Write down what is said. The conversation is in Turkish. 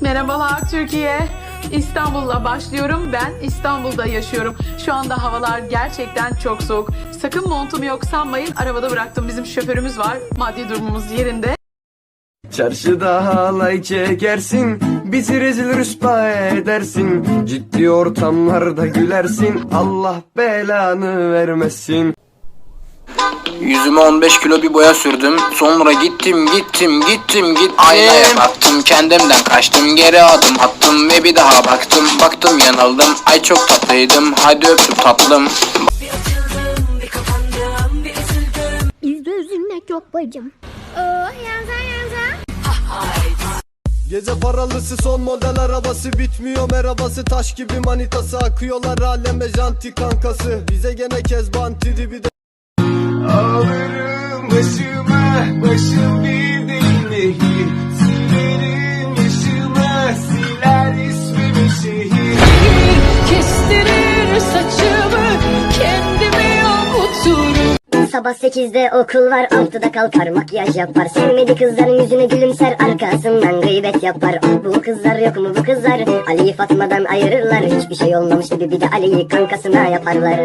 Merhabalar Türkiye. İstanbul'la başlıyorum. Ben İstanbul'da yaşıyorum. Şu anda havalar gerçekten çok soğuk. Sakın montum yok sanmayın. Arabada bıraktım. Bizim şoförümüz var. Maddi durumumuz yerinde. Çarşıda halay çekersin Bizi rezil rüsva edersin Ciddi ortamlarda gülersin Allah belanı vermesin Yüzüme 15 kilo bir boya sürdüm. Sonra gittim gittim gittim gittim. Aynaya baktım kendimden kaçtım geri adım attım ve bir daha baktım. Baktım yanıldım ay çok tatlıydım hadi öptüm tatlım. Bizde üzülmek yok bacım. Oo yanza yanza. Gece paralısı son model arabası Bitmiyor merhabası taş gibi manitası Akıyorlar aleme janti kankası Bize gene kezban tribi de Sabah 8'de okul var 6'da kalkar makyaj yapar. Sevmedi kızların yüzüne gülümser arkasından gıybet yapar. Bu kızlar yok mu bu kızlar? Ali'yi Fatma'dan ayırırlar. Hiçbir şey olmamış gibi bir de Ali'yi kankasına yaparlar